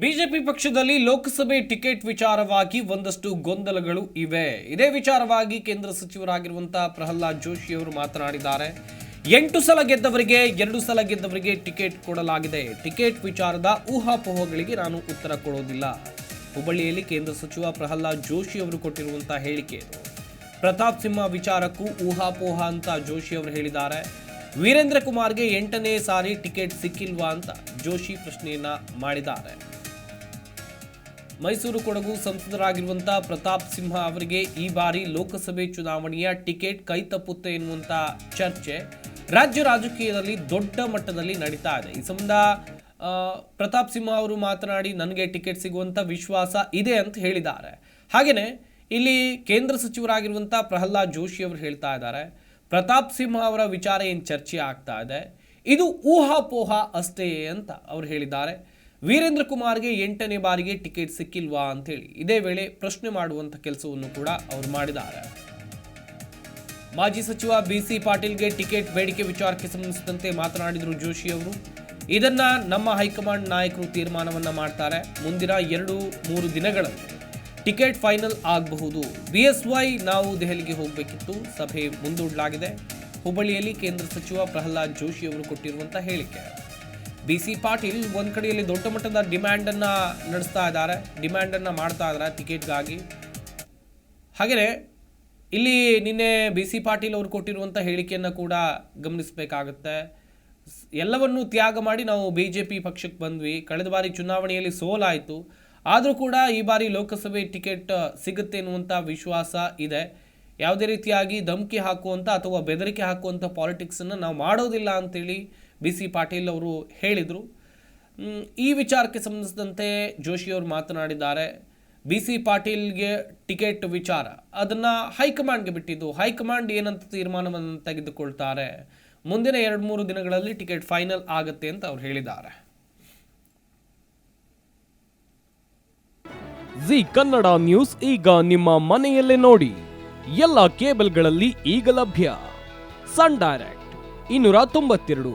BJP ಪಕ್ಷದಲ್ಲಿ ಲೋಕಸಭೆ ticket ವಿಚಾರವಾಗಿ ಒಂದಷ್ಟು ಗೊಂದಲಗಳು ಇವೆ. ಇದೇ ವಿಚಾರವಾಗಿ ಕೇಂದ್ರ ಸಚಿವರಾಗಿರುವಂತಹ ಪ್ರಹ್ಲಾದ್ ಜೋಶಿ ಅವರು ಮಾತನಾಡಿದ್ದಾರೆ. ಎಂಟು ಸಲ ಗೆದ್ದವರಿಗೆ, ಎರಡು ಸಲ ಗೆದ್ದವರಿಗೆ ಟಿಕೆಟ್ ಕೊಡಲಾಗಿದೆ. ಟಿಕೆಟ್ ವಿಚಾರದ ಊಹಾಪೋಹಗಳಿಗೆ ನಾನು ಉತ್ತರ ಕೊಡೋದಿಲ್ಲ. ಹುಬ್ಬಳ್ಳಿಯಲ್ಲಿ ಕೇಂದ್ರ ಸಚಿವ ಪ್ರಹ್ಲಾದ್ ಜೋಶಿ ಅವರು ಕೊಟ್ಟಿರುವಂತಹ ಹೇಳಿಕೆ ಪ್ರತಾಪ್ ಸಿಂಹ ವಿಚಾರಕ್ಕೂ ಊಹಾಪೋಹ ಅಂತ ಜೋಶಿ ಅವರು ಹೇಳಿದ್ದಾರೆ. ವೀರೇಂದ್ರ ಕುಮಾರ್ಗೆ ಎಂಟನೇ ಸಾರಿ ಟಿಕೆಟ್ ಸಿಕ್ಕಿಲ್ವಾ ಅಂತ ಜೋಶಿ ಪ್ರಶ್ನೆಯನ್ನ ಮಾಡಿದ್ದಾರೆ. ಮೈಸೂರು ಕೊಡಗು ಸಂಸದರಾಗಿರುವಂತಹ ಪ್ರತಾಪ್ ಸಿಂಹ ಅವರಿಗೆ ಈ ಬಾರಿ ಲೋಕಸಭೆ ಚುನಾವಣೆಯ ಟಿಕೆಟ್ ಕೈ ತಪ್ಪುತ್ತೆ ಎನ್ನುವಂಥ ಚರ್ಚೆ ರಾಜ್ಯ ರಾಜಕೀಯದಲ್ಲಿ ದೊಡ್ಡ ಮಟ್ಟದಲ್ಲಿ ನಡೀತಾ ಇದೆ. ಈ ಸಂಬಂಧ ಪ್ರತಾಪ್ ಸಿಂಹ ಅವರು ಮಾತನಾಡಿ, ನನಗೆ ಟಿಕೆಟ್ ಸಿಗುವಂತ ವಿಶ್ವಾಸ ಇದೆ ಅಂತ ಹೇಳಿದ್ದಾರೆ. ಹಾಗೇನೆ, ಇಲ್ಲಿ ಕೇಂದ್ರ ಸಚಿವರಾಗಿರುವಂಥ ಪ್ರಹ್ಲಾದ್ ಜೋಶಿ ಅವರು ಹೇಳ್ತಾ ಇದ್ದಾರೆ, ಪ್ರತಾಪ್ ಸಿಂಹ ಅವರ ವಿಚಾರ ಏನು ಚರ್ಚೆ ಆಗ್ತಾ ಇದೆ? ಇದು ಊಹಾಪೋಹ ಅಷ್ಟೇ ಅಂತ ಅವರು ಹೇಳಿದ್ದಾರೆ. ವೀರೇಂದ್ರ ಕುಮಾರ್ಗೆ ಎಂಟನೇ ಬಾರಿಗೆ ಟಿಕೆಟ್ ಸಿಕ್ಕಿಲ್ವಾ ಅಂತೇಳಿ ಇದೇ ವೇಳೆ ಪ್ರಶ್ನೆ ಮಾಡುವಂತ ಕೆಲಸವನ್ನು ಕೂಡ ಅವರು ಮಾಡಿದ್ದಾರೆ. ಮಾಜಿ ಸಚಿವ ಬಿಸಿ ಪಾಟೀಲ್ಗೆ ಟಿಕೆಟ್ ಬೇಡಿಕೆ ವಿಚಾರಕ್ಕೆ ಸಂಬಂಧಿಸಿದಂತೆ ಮಾತನಾಡಿದರು ಜೋಶಿ ಅವರು. ಇದನ್ನ ನಮ್ಮ ಹೈಕಮಾಂಡ್ ನಾಯಕರು ತೀರ್ಮಾನವನ್ನ ಮಾಡ್ತಾರೆ. ಮುಂದಿನ ಎರಡು, ಮೂರು ದಿನಗಳಲ್ಲಿ ಟಿಕೆಟ್ ಫೈನಲ್ ಆಗಬಹುದು. ಬಿ ಎಸ್ ವೈ ನಾವು ದೆಹಲಿಗೆ ಹೋಗಬೇಕಿತ್ತು. ಸಭೆ ಮುಂದೂಡಲಾಗಿದೆ. ಹುಬ್ಬಳ್ಳಿಯಲ್ಲಿ ಕೇಂದ್ರ ಸಚಿವ ಪ್ರಹ್ಲಾದ್ ಜೋಶಿ ಅವರು ಕೊಟ್ಟಿರುವಂತಹ ಹೇಳಿಕೆ. ಬಿ ಸಿ ಪಾಟೀಲ್ ಒಂದು ಕಡೆಯಲ್ಲಿ ದೊಡ್ಡ ಮಟ್ಟದ ಡಿಮ್ಯಾಂಡನ್ನು ನಡೆಸ್ತಾ ಇದ್ದಾರೆ. ಡಿಮ್ಯಾಂಡನ್ನು ಮಾಡ್ತಾ ಇದ್ದಾರೆ ಟಿಕೆಟ್ಗಾಗಿ. ಹಾಗೆಯೇ ಇಲ್ಲಿ ನಿನ್ನೆ ಬಿ ಸಿ ಪಾಟೀಲ್ ಅವರು ಕೊಟ್ಟಿರುವಂಥ ಹೇಳಿಕೆಯನ್ನು ಕೂಡ ಗಮನಿಸಬೇಕಾಗುತ್ತೆ. ಎಲ್ಲವನ್ನೂ ತ್ಯಾಗ ಮಾಡಿ ನಾವು ಬಿ ಜೆ ಪಿ ಪಕ್ಷಕ್ಕೆ ಬಂದ್ವಿ. ಕಳೆದ ಬಾರಿ ಚುನಾವಣೆಯಲ್ಲಿ ಸೋಲಾಯಿತು. ಆದರೂ ಕೂಡ ಈ ಬಾರಿ ಲೋಕಸಭೆ ಟಿಕೆಟ್ ಸಿಗುತ್ತೆ ಎನ್ನುವಂಥ ವಿಶ್ವಾಸ ಇದೆ. ಯಾವುದೇ ರೀತಿಯಾಗಿ ಧಮಕಿ ಹಾಕುವಂಥ ಅಥವಾ ಬೆದರಿಕೆ ಹಾಕುವಂಥ ಪಾಲಿಟಿಕ್ಸನ್ನು ನಾವು ಮಾಡೋದಿಲ್ಲ ಅಂತೇಳಿ ಬಿ ಸಿ ಪಾಟೀಲ್ ಅವರು ಹೇಳಿದರು. ಈ ವಿಚಾರಕ್ಕೆ ಸಂಬಂಧಿಸಿದಂತೆ ಜೋಶಿ ಅವರು ಮಾತನಾಡಿದ್ದಾರೆ. ಬಿ ಸಿ ಪಾಟೀಲ್ಗೆ ಟಿಕೆಟ್ ವಿಚಾರ, ಅದನ್ನು ಹೈಕಮಾಂಡ್ಗೆ ಬಿಟ್ಟಿದ್ದು, ಹೈಕಮಾಂಡ್ ಏನಂತ ತೀರ್ಮಾನವನ್ನು ತೆಗೆದುಕೊಳ್ತಾರೆ. ಮುಂದಿನ ಎರಡು ಮೂರು ದಿನಗಳಲ್ಲಿ ಟಿಕೆಟ್ ಫೈನಲ್ ಆಗುತ್ತೆ ಅಂತ ಅವ್ರು ಹೇಳಿದ್ದಾರೆ. ಜಿ ಕನ್ನಡ ನ್ಯೂಸ್ ಈಗ ನಿಮ್ಮ ಮನೆಯಲ್ಲೇ ನೋಡಿ. ಎಲ್ಲ ಕೇಬಲ್ಗಳಲ್ಲಿ ಈಗ ಲಭ್ಯ. ಸನ್ ಡೈರೆಕ್ಟ್, ಇನ್ನೂರ ತೊಂಬತ್ತೆರಡು.